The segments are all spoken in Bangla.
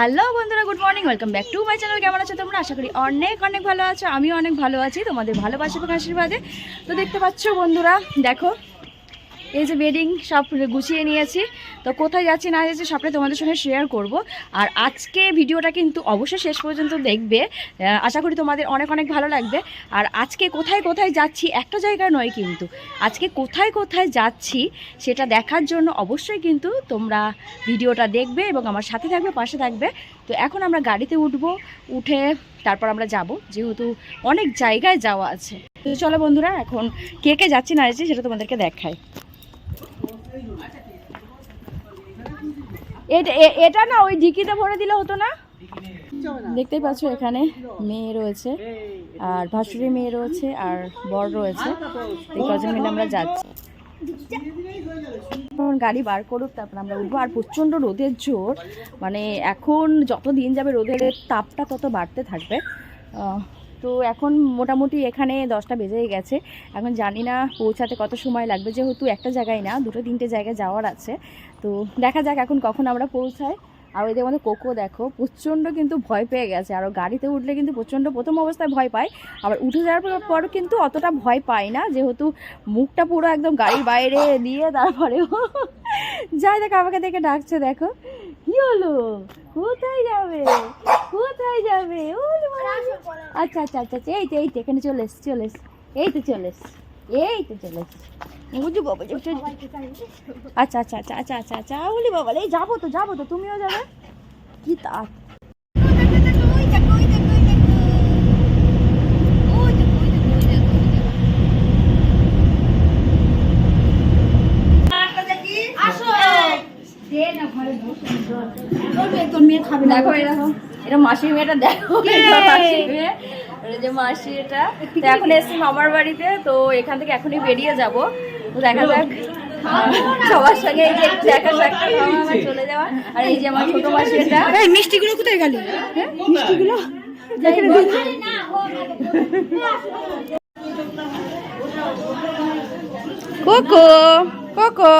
হ্যালো বন্ধুরা good morning welcome back to my channel কেমন আছো তোমরা? আশা করি অনেক অনেক ভালো আছো। আমিও অনেক ভালো আছি, তোমাদের ভালোবাসা এবং আশীর্বাদে। তো দেখতে পাচ্ছ বন্ধুরা, দেখো এই যে বেডিং সব গুছিয়ে নিয়েছি। তো কোথায় যাচ্ছি না যাচ্ছি সবটাই তোমাদের সঙ্গে শেয়ার করব। আর আজকে ভিডিওটা কিন্তু অবশ্যই শেষ পর্যন্ত দেখবে। আশা করি তোমাদের অনেক অনেক ভালো লাগবে। আর আজকে কোথায় কোথায় যাচ্ছি একটা জায়গায় নয় কিন্তু, আজকে কোথায় কোথায় যাচ্ছি সেটা দেখার জন্য অবশ্যই কিন্তু তোমরা ভিডিওটা দেখবে এবং আমার সাথে থাকবে, পাশে থাকবে। তো এখন আমরা গাড়িতে উঠব, উঠে তারপর আমরা যাব। যেহেতু অনেক জায়গায় যাওয়া আছে। তো চলো বন্ধুরা, এখন কে কে যাচ্ছি না যাচ্ছি সেটা তোমাদেরকে দেখাই। এটা এটা না, ওই ডিকিতে ভরে দিলে হতো না? দেখতেই পাচ্ছ এখানে মেয়ে রয়েছে, আর ভাসুরি মেয়ে রয়েছে, আর বর রয়েছে। এই কজন মিলে আমরা যাচ্ছি। গাড়ি বার করুক, তারপর আমরা উঠবো। আর প্রচণ্ড রোদের জোর মানে এখন যত দিন যাবে, রোদের তাপটা তত বাড়তে থাকবে। তো এখন মোটামুটি এখানে দশটা বেজেই গেছে। এখন জানি না পৌঁছাতে কত সময় লাগবে, যেহেতু একটা জায়গায় না, দুটো তিনটে জায়গায় যাওয়ার আছে। তো দেখা যাক এখন কখন আমরা পৌঁছাই। আর ওইদের মধ্যে কোকো দেখো, প্রচণ্ড কিন্তু ভয় পেয়ে গেছে। আর গাড়িতে উঠলে কিন্তু প্রচণ্ড প্রথম অবস্থায় ভয় পায়। আবার উঠে যাওয়ার পর- কিন্তু অতটা ভয় পায় না, যেহেতু মুখটা পুরো একদম গাড়ির বাইরে দিয়ে তারপরে ও যাই দেখো, আমাকে দেখে ডাকছে, দেখো। হলো কোথায় যাবে কোথায় যাবে। আচ্ছা আচ্ছা আচ্ছা আচ্ছা, এই তো এই তো এখানে চলে এসছি চলে এস এই তো চলে এস এই তো চলে এস বুঝু বাবা আচ্ছা আচ্ছা আচ্ছা আচ্ছা আচ্ছা আচ্ছা বলি বাবা এই যাব তো যাব তো তুমিও যাবে কি তা দেখো দেখো এটা মাসির মেয়েটা দেখো যে মাসি এটা। তো এখন এসছি মামার বাড়িতে তো এখান থেকে এখনই বেরিয়ে যাব। দেখা যাক। সবার সঙ্গে এই যে দেখা সাক্ষাৎ আমার চলে যাওয়া। আর এই যে আমার ছোট মাসি এটা। এই মিষ্টিগুলো কোথায় গেল? মিষ্টিগুলো? এখানে কোকো কোকো।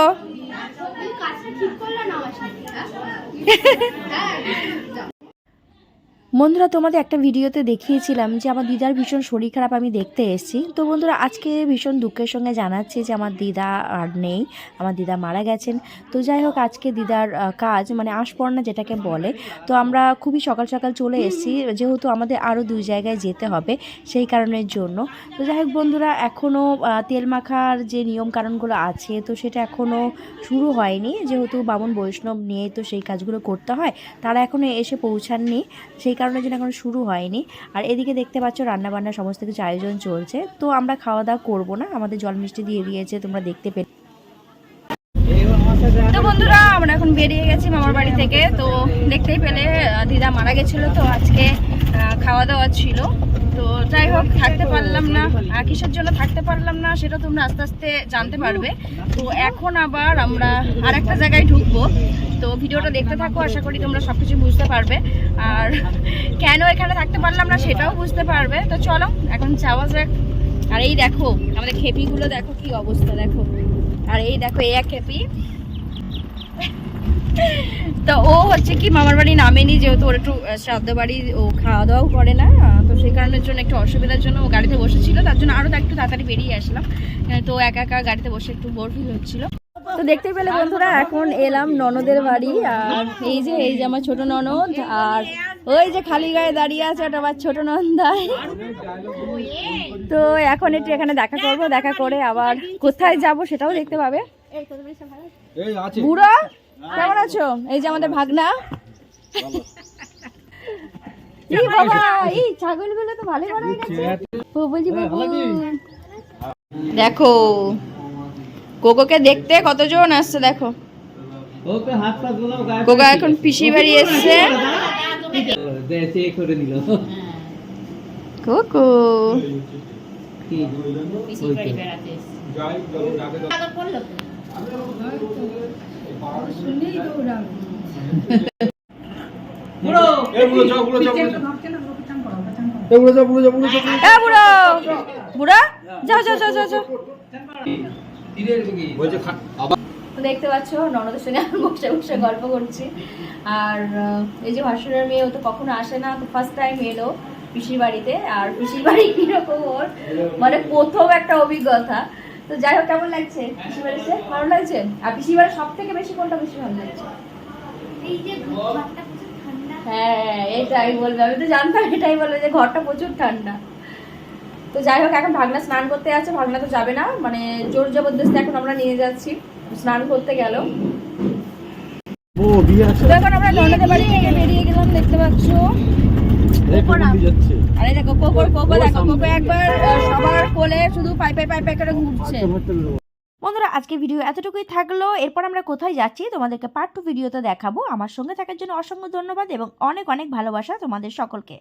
咱俩都 বন্ধুরা, তোমাদের একটা ভিডিওতে দেখিয়েছিলাম যে আমার দিদার ভীষণ শরীর খারাপ, আমি দেখতে এসেছি। তো বন্ধুরা, আজকে ভীষণ দুঃখের সঙ্গে জানাচ্ছি যে আমার দিদা আর নেই, আমার দিদা মারা গেছেন। তো যাই হোক, আজকে দিদার কাজ মানে আশপর্ণা যেটাকে বলে, তো আমরা খুবই সকাল সকাল চলে এসেছি, যেহেতু আমাদের আরও দুই জায়গায় যেতে হবে সেই কারণের জন্য। তো যাই হোক বন্ধুরা, এখনও তেল মাখার যে নিয়ম কারণগুলো আছে, তো সেটা এখনও শুরু হয়নি। যেহেতু বামুন বৈষ্ণব নিয়ে তো সেই কাজগুলো করতে হয়, তারা এখনও এসে পৌঁছাননি, সেই কারণের জন্য এখন শুরু হয়নি। আর এদিকে দেখতে পাচ্ছ রান্নাবান্না সমস্ত কিছু আয়োজন চলছে। তো আমরা খাওয়া দাওয়া করব না, আমাদের জল মিষ্টি দিয়ে দিয়েছে, তোমরা দেখতে পেলে। তো বন্ধুরা, আমরা এখন বেরিয়ে গেছি মামার বাড়ি থেকে। তো দেখতেই পেলে দিদা মারা গেছিল। তো আজকে খাওয়া দাওয়া ছিল। তো যাই হোক, থাকতে পারলাম না। কিসের জন্য থাকতে পারলাম না, সেটা তোমরা আস্তে আস্তে জানতে পারবে। তো এখন আবার আমরা আর একটা জায়গায় ঢুকবো। তো ভিডিওটা দেখতে থাকো, আশা করি তোমরা সব কিছু বুঝতে পারবে। আর কেন এখানে থাকতে পারলাম না সেটাও বুঝতে পারবে। তো চলো, এখন যাওয়া যাক। আর এই দেখো, আমাদের খেপিগুলো দেখো কি অবস্থা দেখো। আর এই দেখো এই এক খেপি। তো ও হচ্ছে কি মামার বাড়ি নামেনি যেহেতু ওর একটু শ্রাদ্ধ বাড়ি ও খাওয়া দাওয়াও করে না তো সেই কারণের জন্য একটু অসুবিধার জন্য ও গাড়িতে বসেছিল তার জন্য আরও একটু তাড়াতাড়ি বেরিয়ে আসলাম। তো একা একা গাড়িতে বসে একটু বোর ফিল হচ্ছিল। তো দেখতে পেলে বন্ধুরা এখন এলাম ননদের বাড়ি আর এই যে এই যে আমার ছোট ননদ আর ওই যে খালি গায়ে দাঁড়িয়ে আছে ওটা আমার ছোট নন্দাই। তো এখন একটু এখানে দেখা করব দেখা করে আবার কোথায় যাব সেটাও দেখতে পাবে। এই আছে। বুড়ো? কেমন আছো? এই যে আমাদের ভাগনা। এই বাবা এই ছাগলগুলো তো ভালোই বড় হয়ে গেছে বলছি বাবু দেখো কোকোকে দেখতে কতজন আসছে দেখো। ওকে হাত পা গোলাও গায়ে কোকো এখন পিসি বাড়ি এসছে। দেশে করে নিল। কোকো। দেখতে পাচ্ছ ননদের সঙ্গে আমি বসে বসে গল্প করছি আর এই যে ভাসুরের মেয়ে ও তো কখনো আসে না তো ফার্স্ট টাইম এলো পিসির বাড়িতে আর পিসির বাড়ি কীরকম ওর মানে প্রথম একটা অভিজ্ঞতা তো যাই হোক কেমন লাগছে পিসির বাড়িতে? ভালো লাগছে? আর পিসির বাড়ি সব থেকে বেশি কোনটা বেশি ভালো লাগছে? এই যে ঘরটা প্রচুর ঠান্ডা। হ্যাঁ এটাই বলবে। আমি তো জানতাম এটাই বলবে যে ঘরটা প্রচুর ঠান্ডা। তো যাই হোক এখন ভাগনা স্নান করতে আছে ভাগনা তো যাবে না। মানে জোর জবরদস্তি এখন আমরা নিয়ে যাচ্ছি। স্নান করতে গেল। এখন আমরা বাড়ি থেকে বেরিয়ে গেলাম দেখতে পাচ্ছ। আরে দেখো কোকো কোকো দেখো কোকো একবার সবার কোলে শুধু পাই পাই পাই পাই করে ঘুরছে। বন্ধুরা আজকে ভিডিও এতটুকুই থাকল। এরপর আমরা কোথায় যাচ্ছি তোমাদেরকে পার্ট টু ভিডিওতে দেখাবো। আমার সঙ্গে থাকার জন্য অসংখ্য ধন্যবাদ এবং অনেক অনেক ভালোবাসা তোমাদের সকলকে।